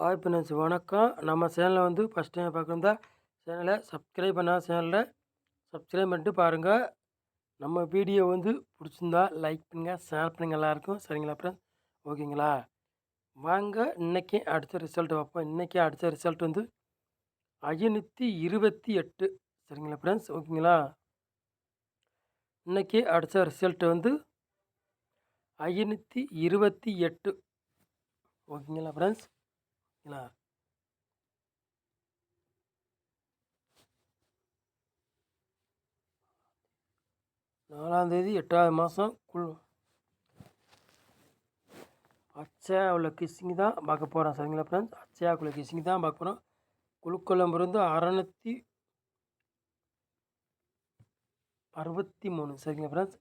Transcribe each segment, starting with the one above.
Hi friends வணக்கம். நம்ம சேனலை வந்து ஃபஸ்ட் டைம் பார்க்குறதா சேனலை சப்ஸ்கிரைப் பண்ணால் சேனலில் சப்ஸ்கிரைப் பண்ணிட்டு பாருங்கள் நம்ம வீடியோ வந்து பிடிச்சிருந்தா லைக் பண்ணுங்கள் ஷேர் பண்ணுங்கள் எல்லாருக்கும். சரிங்களா ஃப்ரெண்ட்ஸ் ஓகேங்களா? வாங்க இன்றைக்கி அடுத்த ரிசல்ட் பார்ப்போம். இன்றைக்கி அடுத்த ரிசல்ட் வந்து ஐநூற்றி இருபத்தி எட்டு. சரிங்களா ஃப்ரெண்ட்ஸ் ஓகேங்களா? இன்றைக்கி அடுத்த ரிசல்ட் வந்து ஐநூற்றி இருபத்தி எட்டு. ஓகேங்களா ஃப்ரெண்ட்ஸ் ஓகேங்களா நாலாந்தேதி எட்டாவது மாதம் குள் அச்சையாவில் கிஸ்ஸிங் தான் பார்க்க போகிறோம் சரிங்களா ஃப்ரெண்ட்ஸ் அச்சையாக்குள்ள கிஸ்ஸிங் தான் பார்க்க போகிறோம் குழுக்குழம்பு இருந்து அறநூற்றி அறுபத்தி மூணு சரிங்களா ஃப்ரெண்ட்ஸ்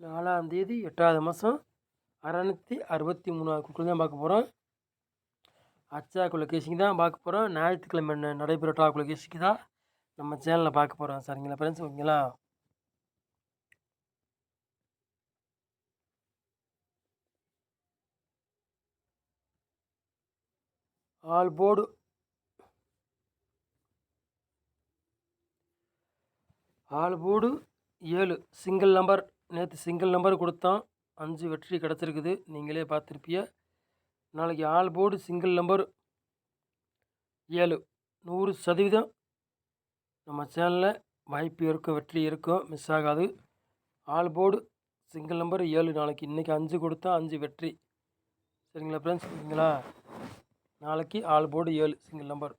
நாலாந்தேதி எட்டாவது மாதம் அறநூற்றி அறுபத்தி மூணாவது குழுக்கள் தான் பார்க்க போகிறோம் அச்சா கேசிங் தான் பார்க்க போகிறோம் ஞாயிற்றுக்கிழமை நடைபெற டா கேசிக்கு தான் நம்ம சேனலில் பார்க்க போகிறோம் சரிங்களா ஃப்ரெண்ட்ஸ் ஓகேங்களா? ஆல் போர்டு ஆல் போர்டு ஏழு. சிங்கிள் நம்பர் நேற்று சிங்கிள் நம்பர் கொடுத்தோம். அஞ்சு வெற்றி கிடச்சிருக்குது. நீங்களே பார்த்துருப்பிய நாளைக்கு ஆல் போர்டு சிங்கிள் நம்பர் ஏழு. நூறு சதவீதம். நம்ம சேனலில் வாய்ப்பு இருக்கும் வெற்றி இருக்கும் மிஸ் ஆகாது. ஆல் போர்டு சிங்கிள் நம்பர் ஏழு. நாளைக்கு இன்றைக்கி அஞ்சு கொடுத்தா அஞ்சு வெற்றி. சரிங்களா ஃப்ரெண்ட்ஸ் சரிங்களா நாளைக்கு ஆல் போர்டு ஏழு சிங்கிள் நம்பர்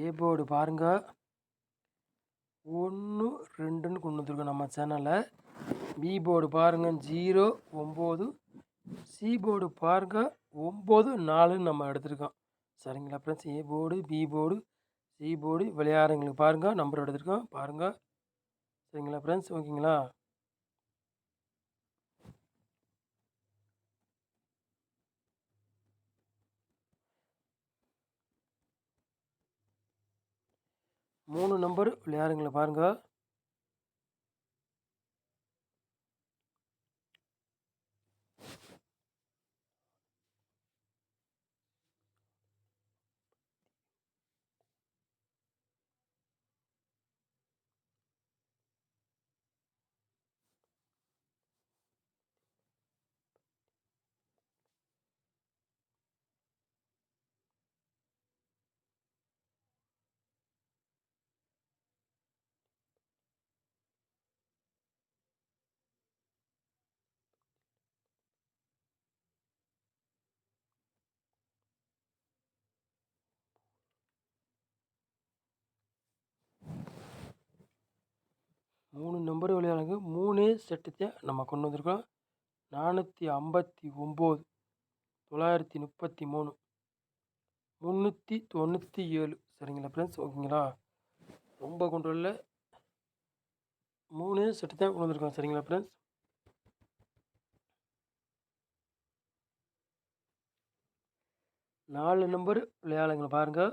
ஏ போர்டு பாருங்கள் ஒன்று ரெண்டுன்னு கொண்டு வந்துருக்கோம் நம்ம சேனலில். பி போர்டு பாருங்கள் ஜீரோ ஒம்பது. சி போர்டு பாருங்கள் ஒம்பது நாலுன்னு நம்ம எடுத்திருக்கோம். சரிங்களா friends A board B board C board விளையாடுறவங்களுக்கு பாருங்கள் நம்பர் எடுத்திருக்கோம். பாருங்கள் சரிங்களா ஃப்ரெண்ட்ஸ் ஓகேங்களா? மூணு நம்பர். விளையாடுங்கள பாருங்கள் மூணு நம்பர் விளையாடுங்க மூணு செட்டத்தை நம்ம கொண்டு வந்திருக்கோம். நானூற்றி ஐம்பத்தி ஒம்பது தொள்ளாயிரத்தி முப்பத்தி மூணு முந்நூற்றி தொண்ணூற்றி ஏழு. சரிங்களா ஃப்ரெண்ட்ஸ் ஓகேங்களா? ரொம்ப கொண்டு வரல. மூணு செட்டு தான் கொண்டு வந்திருக்கோம். சரிங்களா ஃப்ரெண்ட்ஸ் நாலு நம்பர் விளையாடுங்களை பாருங்கள்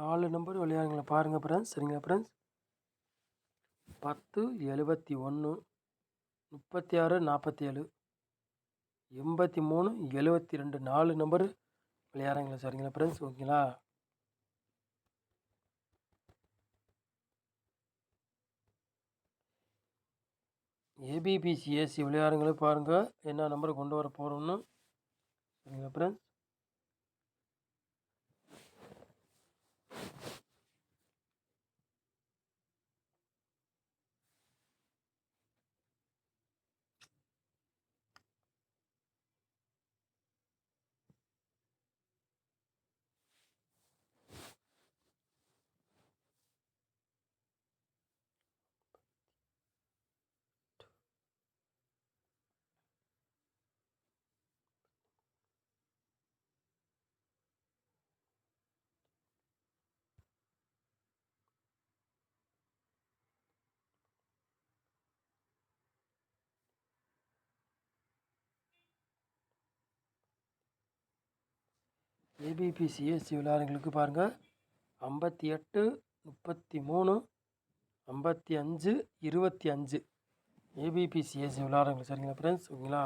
நாலு நம்பர் விளையாடுங்கள. பாருங்கள் ஃப்ரெண்ட்ஸ் சரிங்களா ஃப்ரெண்ட்ஸ் பத்து எழுபத்தி ஒன்று முப்பத்தி ஆறு நாற்பத்தி ஏழு எண்பத்தி மூணு எழுபத்தி ரெண்டு நாலு நம்பர் விளையாடுங்களா சரிங்களா ஃப்ரெண்ட்ஸ் ஓகேங்களா? ஏபிபிசி ஏசி பாருங்கள் என்ன நம்பர் கொண்டு வர போகிறோம்னு சரிங்களா ஃப்ரெண்ட்ஸ் ஏபிபி சிஎஸ்சி பாருங்கள் ஐம்பத்தி எட்டு முப்பத்தி மூணு ஐம்பத்தி அஞ்சு இருபத்தி அஞ்சு. ஏபிபி சிஎஸ்சி விளையாடுறவங்களுக்கு சரிங்களா ஃப்ரெண்ட்ஸ் ஓகேங்களா?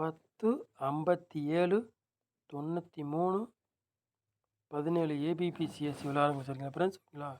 பத்து ஐம்பத்தி ஏழு தொண்ணூற்றி மூணு பதினேழு ஏபிபிசிஎஸ்சி விளாடுங்க சரிங்களா ஃப்ரெண்ட்ஸ் ஓகேங்களா?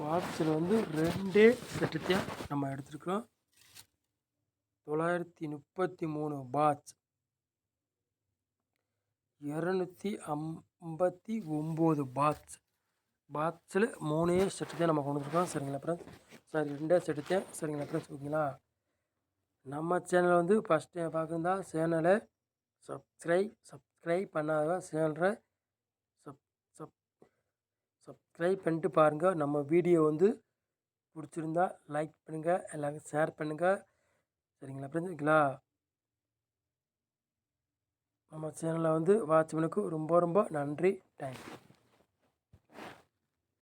பாக்ஸில் வந்து ரெண்டே செட்டுத்தையும் நம்ம எடுத்துருக்குறோம். தொள்ளாயிரத்தி முப்பத்தி மூணு பாட்ச் இரநூத்தி ஐம்பத்தி ஒம்பது பாட்ச் பாக்ஸில் மூணே செட்டு தான் நம்ம கொண்டு வந்துருக்கோம். சரிங்களா ஃப்ரெண்ட்ஸ் சாரி ரெண்டே செட்டு தான் சரிங்களா ஃப்ரெண்ட்ஸ் ஓகேங்களா? நம்ம சேனலை வந்து ஃபஸ்ட்டு பார்க்குறதா சேனலை சப்ஸ்கிரைப் சப்ஸ்கிரைப் பண்ணாத சேனலை சப்ஸ்கிரைப் பண்ணிட்டு பாருங்கள் நம்ம வீடியோ வந்து பிடிச்சிருந்தா லைக் பண்ணுங்கள் எல்லாருக்கும் ஷேர் பண்ணுங்கள் சரிங்களா புரிஞ்சுங்களா நம்ம சேனலை வந்து வாட்ச் ரொம்ப ரொம்ப நன்றி. தேங்க்யூ